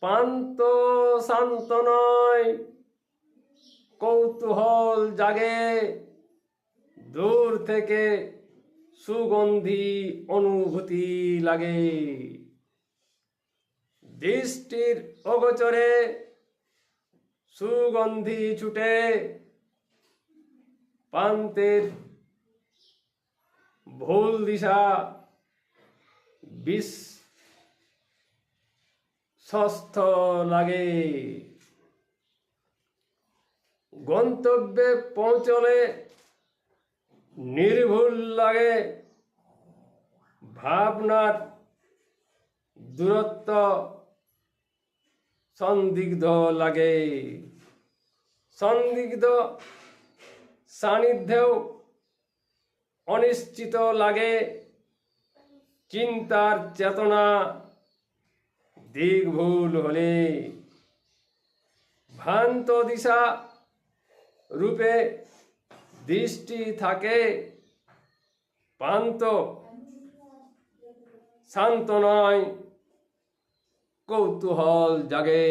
পান্ত শান্ত নয়। কৌতূহল জাগে। দূর থেকে সুগন্ধি অনুভূতি লাগে। দৃষ্টির অগোচরে সুগন্ধি ছুটে। পান্তের ভুল দিশা বিষ সস্থ লাগে। গন্তব্যে পৌঁছলে নির্ভুল লাগে ভাবনার দূরত্ব, সন্দিগ্ধ লাগে। সন্দিগ্ধ সান্নিধ্যেও অনিশ্চিত লাগে চিন্তার চেতনা। দিক ভুল হলে। ভ্রান্ত দিশা রূপে দৃষ্টি থাকে। পান্ত শান্ত নয় কৌতূহল জাগে।